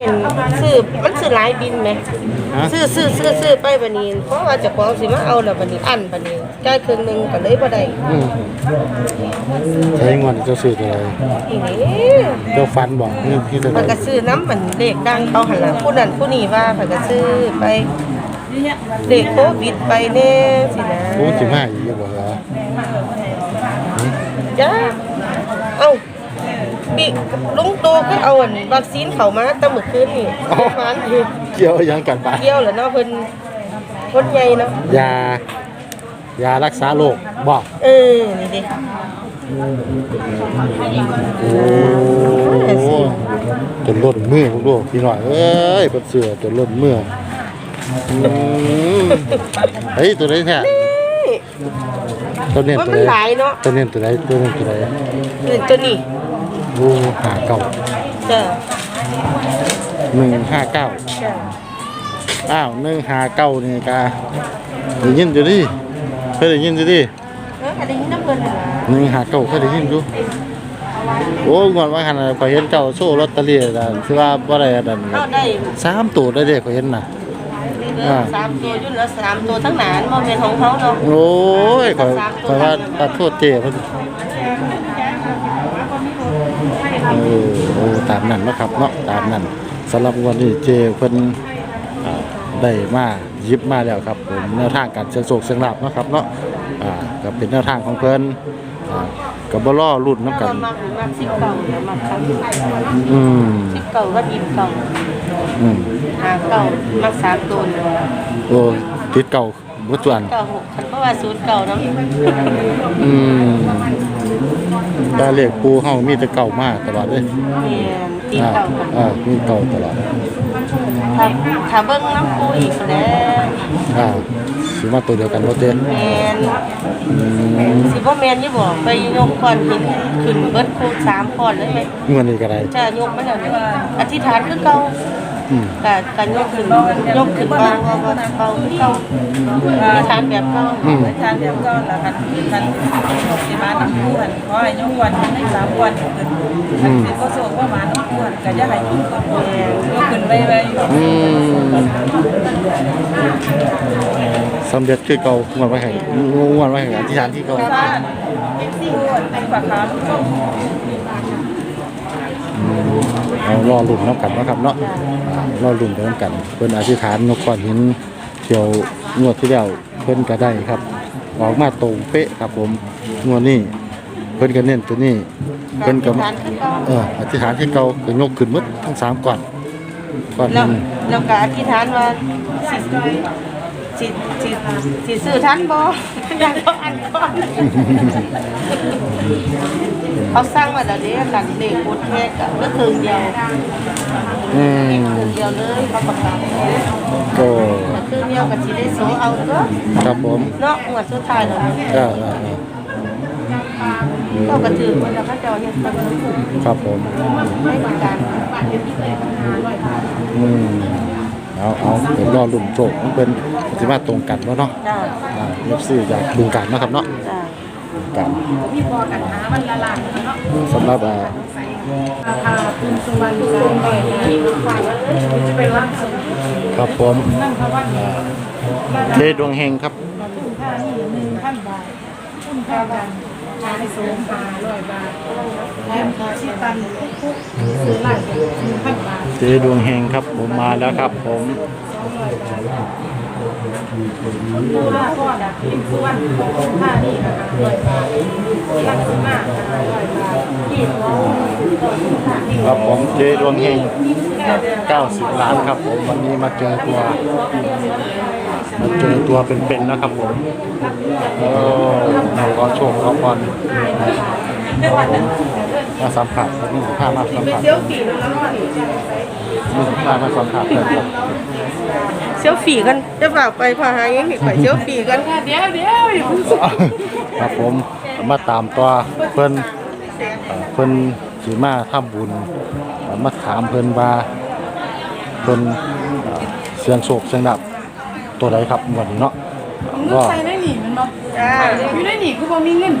เห็นซื้อมันซื้อหลายบินไหมฮะ ซื้อซื้อซื้อซื้อไปบัดนี้ เพราะว่าเจะของสิมาเอาแล้วบัดนี้อันบัดนี้จ่ายครึ่งหนึงก็เลยบ่ได้อืมใช้เงินเจ้าซื้อตัวใดอีนี่เจ้าฟันบอกนี่ที่ตัวมันใดก็ซื้อน้ำมันเลขดังเขาหั่นล่ะผู้นั้นผู้นี้ว่าเพิ่นก็ซื้อไปเลขโควิดไปแน่สินะโอ้สิบห้าอีกอยู่บอกเหรอจ้าเอ้า ปีลุงโตก็เอาอันวัคซีนเข้ามาแต่มื้อคืนนี่ประมาณนี้เกี่ยวหยังกันปะเกี่ยวแล้วเนาะเพิ่นคนใหญ่เนาะยายารักษาโรคบอกเออนี่ดิโอ้จนล้นมือพวกลูกพี่หน่อยเอ้ยเป็นเสือจนล้นมืออืมเฮ้ยตัวไหนแท้ตัวเน้นว่าตัวมันไหหนลายเนาะตัวเน้นตัวไหนตัวเน้นตัวไหนนี่ตัวนี้ โอ้หาเก่าจ้ะหนึ่งห้าเก้าจ้ะอ้าวหนึ่งห้าเก้านี่กาได้ยินอยู่ดิเคยได้ยินอยู่ดิเอออันนี้น้ำเงินเหรอหนึ่งห้าเก้าเคยได้ยินอยู่โอ้งอนว่าขนาดข่อยเห็นเจ้าโซ่ลอตเตอรี่น่ะคือว่าบ่ได้อันนั้นเอาได้สามตัวได้เด้ข่อยเห็นน่ะ เหลือสามตัวอยุ่นเหลือสามตัวทั้งหนานโมเมนของเขาเนาะโอ้ยข่อยข่อยว่าตัดโทษเจ้เพิ่น เออโอ้ตามนั้นเนาะครับเนาะตามนั้นสำหรับวันนี้เจเพิ่นอ่าได้มาหยิบมาแล้วครับผมแนวทางการเสี่ยงโชคเสี่ยงลาภเนาะครับเนาะอ่าก็เป็นแนวทางของเพิ่นอ่าก็บ่รอรุ่นนํก็กัน มักมักสิบเก่าเนี่ยมักเขาอืมสิบเก่าก็ยิบเก่าอืมหาเก่ามักสามตัวเนี่ยโอ้ติดเก่าบ่ตัวนเก่าหกเพราะว่าศูนย์เก่าเนาะอืม ตาเลขปูเฮามีแต่เก่ามากตลอดเลยเมียนตีอ่าเก่ากันอ่ามีเก่าตลอดถ้าถ้าเบิ้งน้ำปูอีกแล้วอ่าสิมาตัวเดียวกันบ่เต้แมนอืมสิบ่แมนนี่บอกไปยกก้อนหินขึ้นเบิดคูสามก้อนเลยไหมเงินนี่ก็ได้ จะยกมันแล้วเนี่ยอธิษฐานคือเก่า อืมกะการยกขึ้นยกขึ้นวางว่าว่าเก่าเก่าอธิษฐานแบบเก่าอืมทานเดียวก็แล้วกันกันสิมาน้ำพูนขอให้ยกวันให้สามวันขึ้นกันสิก็ส่งว่ามาน้ำพูนก็จะให้ขึ้นก็ก็ขึ้นไปไปสำเร็จคือเก่างวดไว้ให้งวดไว้ให้อธิษฐานที่เก่าบ้านพูนฝากค้ำก็อืม เอารอลุ่นน้ำกันเนาะครับเนาะอ่ารอลุ่นไปน้ำกันเพิ่นอธิษฐานนกก้อนหินเที่ยวงวดที่แล้วเพิ่นก็ได้ครับ ออกมาตรงเป๊ะครับผมงวดนี้เพิ่นก็เน้นตัวนี้เพิ่นก็อธิษฐานคือเก่าเอออธิษฐานที่เก่าก็ยกขึ้นหมดทั้งสามก้อนก้อนแล้วหนึงแล้วก็อธิษฐานว่า สิสิสิสิซื้อทันบ่ยังบ่อันก่อนเขาสร้างมาแล้วเด้กันเลขบทแรกก็ก็คืนเดียวอืมคืนเดียวเลยเขาประกาศก็ก็คืนเดียวก็สิได้โซเอาเด้อครับผมเนาะงวดสุดท้ายแล้วก็อ่าอ่าเราก็ถือว่าเราก็จะเฮ็ดไปครับผมให้การอืม เอาเอาเดี๋ยวรอลุ่มโชคมันเป็นสิมาตรงกันแล้วเนาะจ้าอ่าเอฟซีจากบึงการนาะครับเนาะจ้าบึงการพี่พอกันหาวันละล้านเนาะสำหรับอ่าราคาคุณสุวรรณสุวรรณไปวัดครับผมนั่งพระวัดอ่าเดดวงเฮงครับมาถึงค่านี่หนึ่งพันบาทคุณค่ากัน ชายสูงห้าร้อยบาทแถมค่าชิตันคุกซื้อไล่หนึ่งพันบาทเจดวงเฮงครับผมมาแล้วครับ ผมดูว่าก่อนอินสุวรรณค่านี่นะคะร้อยบาทลักษณะร้อยบาทที่น้องครับผมเจดวงเฮง90 ล้านครับ ผมวันนี้มาเจอตัวมาเจอตัวเป็นๆนะครับผมเออเราก็โชคเขาก่อนมาสัมผัสนี่ผ้ามาสัมผัสเซียวกี่แล้วก็นี่นี่ผ้ามาสัมผัสเลยครับเซลฟี่กันจะฝากไปพาหายังอีกไปเซลฟี่กันเดี๋ยวเดี๋ยวอย่าเพิ่งครับผมมาตามตัวเพิ่นเอ่อเพิ่นสิมาทำบุญเอ่อมาถามเพิ่นว่าเพิ่นเอ่อเสียงโศกเสียงดับ ตัวใดครับวันนี้เนาะเงินใส่ได้หนีมันบ่จ้าอยู่ได้หนีคือบ่มีเงิน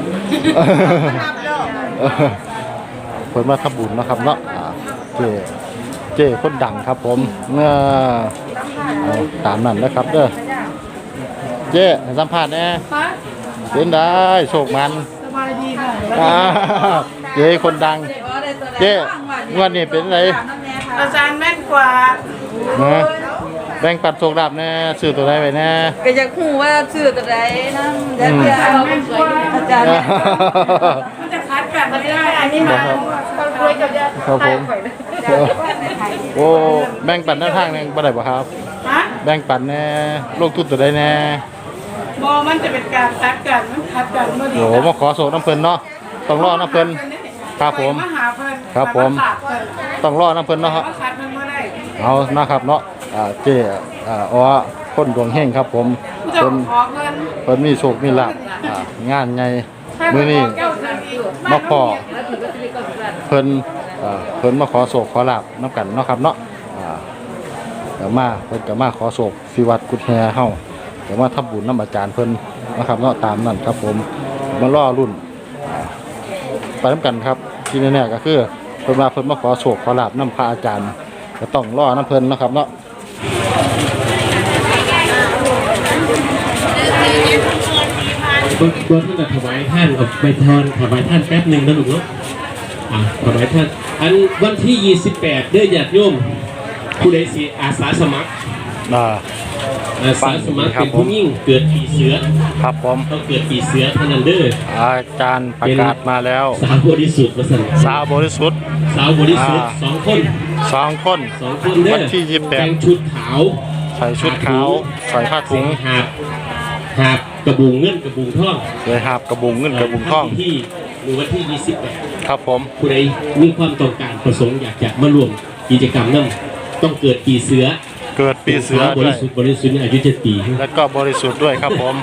นับแล้วเออเพิ่นมาทำบุญเนาะครับเนาะอ่าเจเจ้คนดังครับผมเมื่อเอาตามนั้นนะครับเด้อเจ้สัมภาษณ์แหน่เป็นได้โชคมันสบายดีค่ะอ่าเจ้คนดัง เจ้งวันนี้เป็นไรอาจารย์แม่นกว่านะ แบ่งปันโชคลาภแน่ซื้อตัวใดไว้แน่ ก็อยากฮู้ว่าชื่อตัวใดนำแล้วเดี๋ยวเอาอาจารย์มันจะคัดกันไม่ได้ อันนี้นะมาครับครับผม โอ้แบ่งปันแนวทางหนึงบ่ได้บ่ครับ ฮะแบ่งปันแน่ลงทุนตัวใดแน่บอมันจะเป็นการคัดกัน มันคัดกันเมื่อดีโอ้มาขอโชคน้ำเพิ่นเนาะต้องรอน้ำเพิ่นครับผม มาหาเพิ่นครับผมาเพิ่นต้องรอน้ำเพิ่นเนาะครับมาคัดมันเมื่อได้เอานะครับเนาะ อ่าเจ้อ่าอ๋อคนดวงเฮงครับผมผู้เจะเพิ่นขอเงินเพิ่นมีโชคมีลาภอ่างานใหญ่มื้อนี้แก้วจะดีมาขอเพิ่นอ่าเพิ่นมาขอโศกขอลาบน้ำกันเนาะครับเนาะอ่าเดี๋ยวมาเพิ่นก็มาขอโศกที่วัดกุดแฮเฮาเดี๋ยวมาทำบุญน้ำอาจารย์เพิ่นนะครับเนาะตามนั้นครับผมมาล่อรุ่นอ่าไปน้ำกันครับที่แน่ๆก็คือเพิ่นมาเพิ่นมาขอโศกขอลาบน้ำพระอาจารย์ก็ต้องล่อน้ำเพิ่นเนาะครับเนาะ ตัวตัวท่นจะถวายท่านเอาไปทอนถวายท่านแป๊บหนึ่งนะลูกเนาะอะถวายท่าน อันวันที่ 28 เด้อญาติโยมผู้ใดสิอาสาสมัครอ่า อาสาสมัครเป็นผู้ยิ่งเกิดปีเสือครับผมต้องเกิดปีเสือเท่านั้นเด้ออาจารย์ประกาศมาแล้ว สาวบริสุทธิ์มาสั่นสาวบริสุทธิ์สาวบริสุทธิ์อ่าสองคนสองคนสองคนเด้อวันที่28แต่งชุดขาวใส่ชุดขาวใส่ผ้าถุงหาบ หาบกระบุงเงินกระบุงทองเลยหาบกระบุงเงินกระบุงทองที่หรือวันที่ 28 ครับผมผู้ใดมีความต้องการประสงค์อยากจะมาร่วมกิจกรรมนั้นต้องเกิดปีเสือ เกิดปีเสือบด้วริยสุทธิ์บริสุทธิ์อายุเจ็ดปี แล้วก็บริสุทธิ์ด้วยครับผม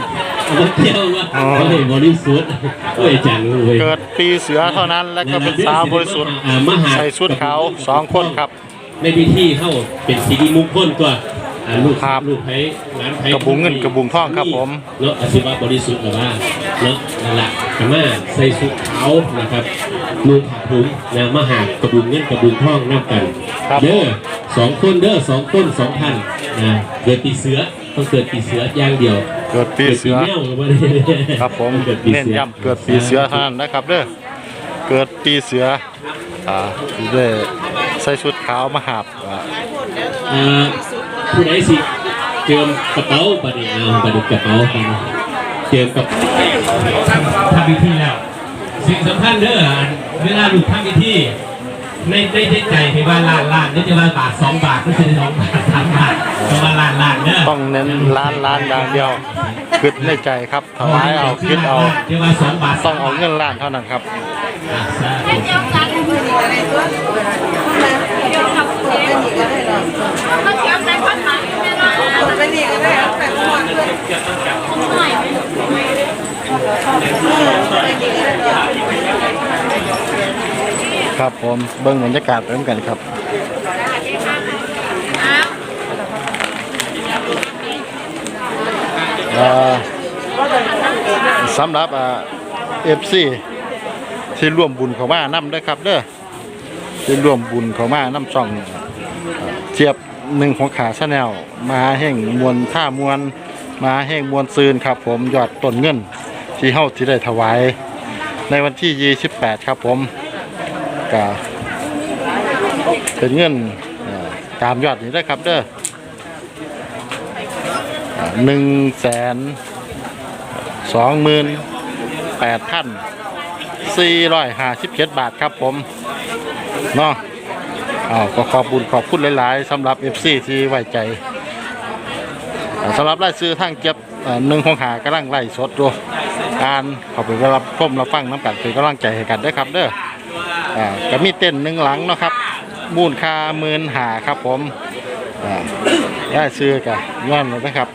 เอาเที่ยวว่าอ๋อเขาเลยบริสุทธิ์โอ้ยจังเลยเกิดปีเสือเท่านั้น แล้วก็เป็นสาวบริสุทธิ์อ่ามหาใส่ชุดขาวสองคนครับ ในพิธีเข้าเป็นสีดีมุกคนตัวอ่า ลูกครับลูกไผ่ร้านไผ่กระบุงเงินกระบุงทองครับผมเนาะอาชีวะบริสุทธิ์หรือว่าเนาะนั่นแหละกามาใส่ชุดขาวนะครับนุ่งผ้าถุงนะมาหากระบุงเงินกระบุงทองนับกันครับเด้อสองคนเด้อสองคนสองพันนะเกิดปีเสือต้องเกิดปีเสืออย่างเดียว เกิดปีเสือกิดปีแมวก็ไม่ได้ครับผมเกิดปีเน้นเสือย้ำเกิดปีเสือเท่านั้นนะครับเด้อเกิดปีเสืออ่าได้ใส่ชุดขาวมาหาบอ่าอ่า ผู้ใดสิเจิมกระเป๋าบัดนี้เอาบัดนี้กระเป๋ากันเจิมกับทำพิธีแล้ว สิ่งสำคัญเด้ออันเวลาลูกทำพิธีในในในใจที่ว่าล้านล้านนี่จะว่าบาทสองบาทไม่ใช่สองบาทสามบาทจะว่าล้านล้านเด้อต้องเน้นล้านล้านอย่างเดียวคิดในใจครับถวายเอาคิดเอาจะว่าสองบาทต้องเอาเงินล้านเท่านั้นครับ อะสาธุ ไปนี่ก็ได้เอาไปหมดเลย ครับผมเบิ้งบรรยากาศไปเหมือนกันครับสำหรับเอฟซีที่ร่วมบุญเขามานํด้วยครับเด้อที่ร่วมบุญเขามานํช่องเอ่อเทียบหนึ่งของขาชาแนลมาแห่งมวลท่ามวล มาแห่งมวลซืนครับ ผมยอดต้นเงินที่เฮาที่ได้ถวาย ในวันที่ 28 ครับผมก็เป็นเงินเอ่อตามยอดนี้ได้ครับเด้อหนึ่งแสนสองหมื่นแปดพันสี่ร้อยห้าสิบเจ็ดบาทครับผมเนาะอ้าวก็ขอบคุณขอบคุณหลาย ๆสำหรับ FC ที่ไว้ใจ สำหรับรายซื้อทางเก็บหนึ่งของหากำลังไล่สดดูการขอบคุณสำหรับชมรับฟังน้ำกันเป็นกำลังใจให้กันด้อครับ เด้อก็มีเต้นหนึ่งหลังเนาะครับมูลค่าหมื่นหาครับผมได้ซื้อกันย้อนเลยนะครับ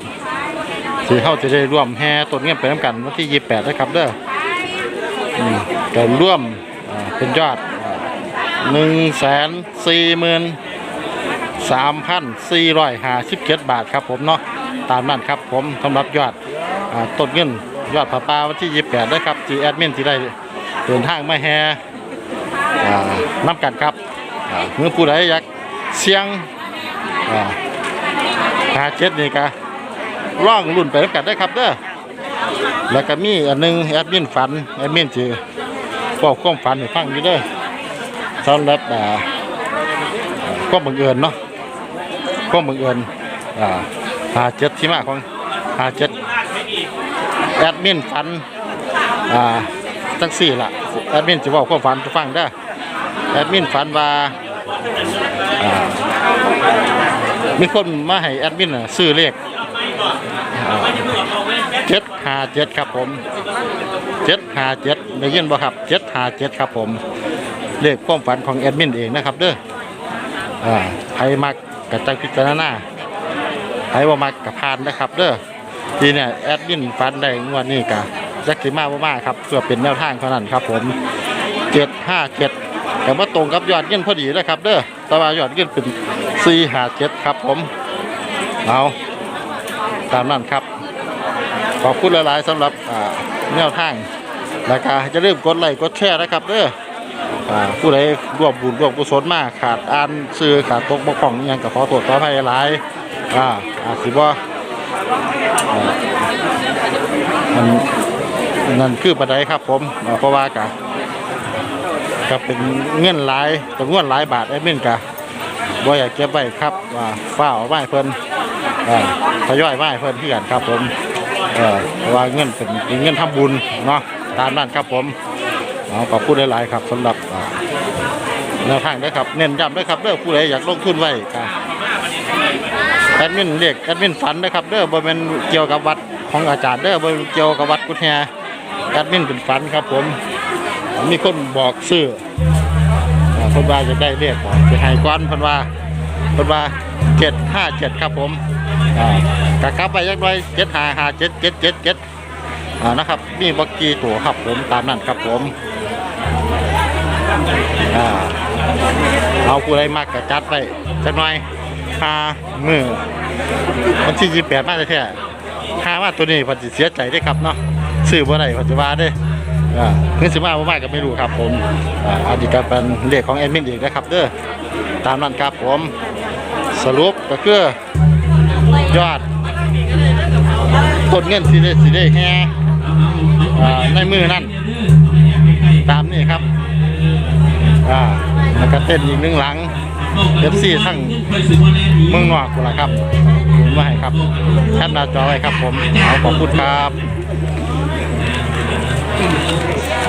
สีเข้าจะได้ร่วมแห่ต้นเงินไปน้ำกันวันที่28นะครับเด้ออืมก็ร่วมเป็นยอดหนึ่งแสนสี่หมื่นสามพันสี่ร้อยห้าสิบเจ็ดบาทครับผมเนาะ ตามนั้นครับผมสำหรับยอดอต้นเงินยอดผาปาวันที่ 28นะครับที่แอดมินที่ได้เดินทางมาแห่น้ำกันครับเมื่อผู้ใดอยากเสียงอาหาเจ็ดนี่กะร่องรุ่นไปแล้วกันได้ครับเด้อแล้วก็มีอันหนึงแอดมินฝันแอดมินจือบอกความฝันให้ฟังอยู่เด้อสำหรับอ่าก็บังเอิญเนาะก็บังเอิญอ่า หาเจ็ดที่มาของหาเจ็ดแอดมินฝันอ่าจังสี่ล่ะแอดมินจะบอกความฝันจะฟังได้แอดมินฝันว่าอ่ามีคนมาให้แอดมินน่ะซื้อเลขเจ็ดห้าเจ็ดครับผมเจ็ดห้าเจ็ดได้ยินบ่ครับเจ็ดห้าเจ็ดครับผม เลขความฝันของแอดมินเองนะครับเด้ออ่าใครมักกระจังพิจารณา ใครว่มักกระพานนะครับเด้อทีเนี่ยแอดมินฝันได้งวดนี้กะจักสิมาบ่มาครับเพื่อเป็นแนวทางเท่านั้นครับ ผมเจ็ดห้าเจ็ดแต่ว่าตรงกับยอดเงินพอดีนะครับเด้อแต่ว่ายอดเงินเป็นสี่หาเจ็ดครับ ผมเอาตามนั้นครับ ขอบคุณหลายๆสำหรับแนวทางแล้วก็จะเริ่มกดไลค์กดแชร์นะครับเด้อผู้ใดร่วมบุญร่วมกุศลมากขาดอ่านซื้อขาดตกบกพร่องอิหยังกับขอโทษขออภัยหลาย อ่าอาจสิบ่ามันนั่นคือปัจจัยครับผมเพราะว่ากะก็เป็นเงินหลายจำนวนหลายบาทแอดมินกะบ่อยากเก็บไว้ครับว่าฝ้าเอาไว้เพิ่นอ่อทยอยไว้เพิ่นที่กันครับผมเออเพราะว่าเงินเป็นเป็นเงินทำบุญเนาะตามนั้นครับผมเอาขอบคุณหลายๆครับสำหรับแนวทางด้ครับ เน้นย้ำด้วยครับเด้องผู้ใดอยากลงทุนไว้ก็ แอดมินเรียกแอดมินฝันนะครับเด้อบ่แม่นเกี่ยวกับวัดของอาจารย์เด้อบ่เกี่ยวกับวัดกุฏแฮแอดมินเป็นฝันครับ ผมมีคนบอกซื้ออ่าเพิ่นว่าจะได้เลขบ่จะให้ก้อนเพิ่นว่าเพิ่นว่าเจ็ดห้าเจ็ดครับผมกะกลับไปยักหน่อยเจ็ดห้าห้าเจ็ดเจ็ดเจ็ดเจ็ดนะครับมีบักกี้ตัวครับผมตามนั้นครับผมอเอาผู้ใดมากกะจัดไปจักหน่อย หามือวันที่ยี่แปดมาแท้ๆห้ามาตัวนี้พิ่นสิเสียใจได้ครับเนาะซื้อบ่ได้พิ่นสิว่าเด้อ่าเงินสิมาบ่มากก็ไม่รู้ครับผมอ่าอันนี้ก็เป็นเลขของแอดมินอีกนะครับเด้อตามนั้นครับผมสรุปก็คือยอดต้นเงินสิได้สิได้แฮ่อ่าในมือนั่นตามนี้ครับอ่าแล้วก็เต้นอีกหนึ่งหลัง เอฟซีทั้งเมืองนอกกูละครับมาให้ครับแคปหน้าจอไว้ครับผมเอาขอบคุณครับ